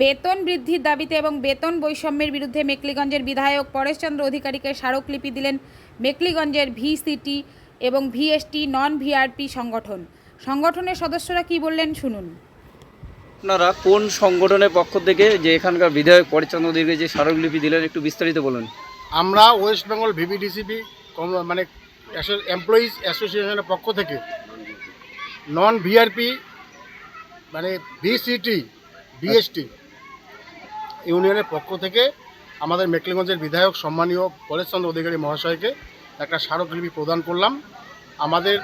বেতন বৃদ্ধির দাবিতে এবং বেতন বৈষম্যের বিরুদ্ধে মেকলিগঞ্জের বিধায়ক পরেশচন্দ্র অধিকারীকে স্মারকলিপি দিলেন মেকলিগঞ্জের ভিসিটি এবং ভিএসটি নন ভিআরপি সংগঠন। সংগঠনের সদস্যরা কি বললেন শুনুন। আপনারা কোন সংগঠনের পক্ষ থেকে যে এখানকার বিধায়ক পরিচন্দ্র দিকে যে স্মারকলিপি দিলেন একটু বিস্তারিত বলুন। আমরা ওয়েস্ট বেঙ্গল ভিভিডিসিপি মানে এমপ্লয়িজ অ্যাসোসিয়েশনের পক্ষ থেকে নন ভিআরপি মানে ভিসিটি বিএসটি ইউনিয়নের পক্ষ থেকে আমাদের মেকলিগঞ্জের বিধায়ক সম্মানীয় পরেশচন্দ্র অধিকারী মহাশয়কে একটা স্মারকলিপি প্রদান করলাম। আমাদের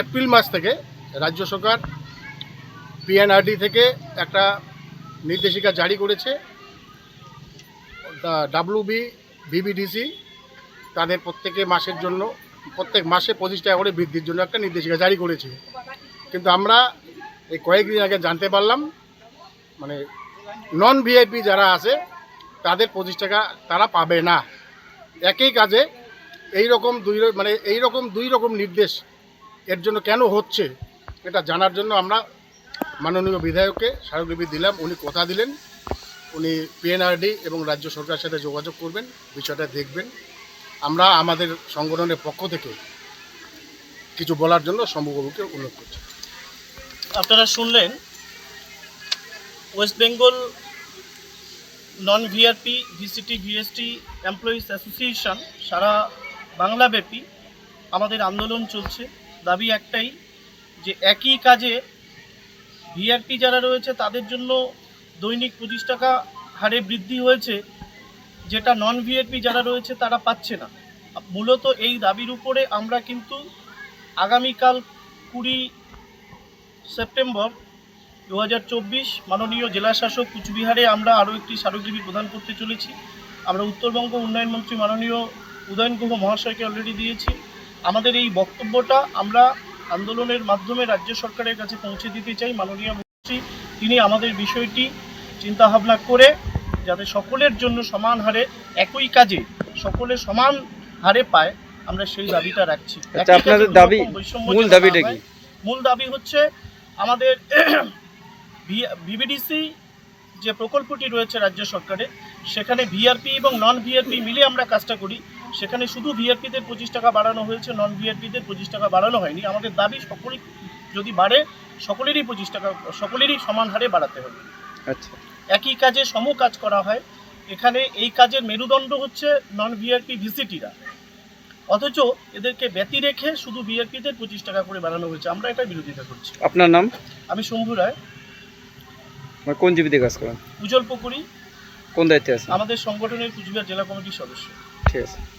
এপ্রিল মাস থেকে রাজ্য সরকার পিএনআরডি থেকে একটা নির্দেশিকা জারি করেছে। ডাব্লিউবি বিবিডিসি তাদের প্রত্যেকে মাসের জন্য, প্রত্যেক মাসে পঁচিশ টাকা করে বৃদ্ধির জন্য একটা নির্দেশিকা জারি করেছে। কিন্তু আমরা এই কয়েকদিন আগে জানতে পারলাম মানে নন ভিআইপি যারা আছে, তাদের পঁচিশ টাকা তারা পাবে না। একই কাজে এই রকম দুই মানে এই রকম দুই রকম নির্দেশ এর জন্য কেন হচ্ছে, এটা জানার জন্য আমরা মাননীয় বিধায়ককে স্মারকলিপি দিলাম। উনি কথা দিলেন, উনি পিএনআরডি এবং রাজ্য সরকারের সাথে যোগাযোগ করবেন, বিষয়টা দেখবেন। আমরা আমাদের সংগঠনের পক্ষ থেকে কিছু বলার জন্য শম্ভুবাবুকে অনুরোধ করছি। আপনারা শুনলেন West Bengal non VRP VCT VST employees association সারা বাংলাব্যাপী আমাদের আন্দোলন চলছে। দাবি একটাই যে একই কাজে ভিআরপি যারা রয়েছে, তাদের জন্য দৈনিক পঁচিশ টাকা হারে বৃদ্ধি হয়েছে, যেটা নন ভিআরপি যারা রয়েছে, তারা পাচ্ছে না। মূলত এই দাবির উপরে আমরা কিন্তু আগামীকাল কুড়ি সেপ্টেম্বর দু হাজার চব্বিশ মাননীয় জেলাশাসক কুচবিহারে আমরা আরও একটি স্মারকলিপি প্রদান করতে চলেছি। আমরা উত্তরবঙ্গ উন্নয়ন মন্ত্রী মাননীয় উদয়ন গুহ মহাশয়কে অলরেডি দিয়েছি। আমাদের এই বক্তব্যটা আমরা আন্দোলনের মাধ্যমে রাজ্য সরকারের কাছে পৌঁছে দিতে চাই। মাননীয় মন্ত্রী তিনি আমাদের বিষয়টি চিন্তাভাবনা করে যাতে সকলের জন্য সমান হারে একই কাজে সকলে সমান হারে পায় আমরা সেই দাবিটা রাখছি। আচ্ছা, আপনাদের দাবি- মূল দাবিটা কি? মূল দাবি হচ্ছে আমাদের ভিবিডিসি যে প্রকল্পটি রয়েছে রাজ্য সরকারের সেখানে ভিআরপি এবং নন ভিআরপি মিলে আমরা কাজটা করি। সেখানে শুধু ভিআরপিদের পঁচিশ টাকা বাড়ানো হয়েছে নন ভিআরপিদের পঁচিশ টাকা বাড়ানো হয়নি। আমাদের দাবি সকল যদি বাড়ে সকলেরই পঁচিশ টাকা সকলেরই সমান হারে বাড়াতে হবে। আচ্ছা। একই কাজে সম কাজ করা হয়। এখানে এই কাজের মেরুদণ্ড হচ্ছে নন ভিআরপি ভিসিটিরা। অথচ এদেরকে ব্যতি রেখে শুধু ভিআরপিদের পঁচিশ টাকা করে বাড়ানো হয়েছে। আমরা এটা বিরোধিতা করছি। আপনার নাম? আমি শম্ভু রায়। কোন জীবিতে কাজ করেন? উজ্জ্বল পুকুরি। কোন দায়িত্বে আছে আমাদের সংগঠনের কুচবিহার জেলা কমিটির সদস্য। ঠিক আছে।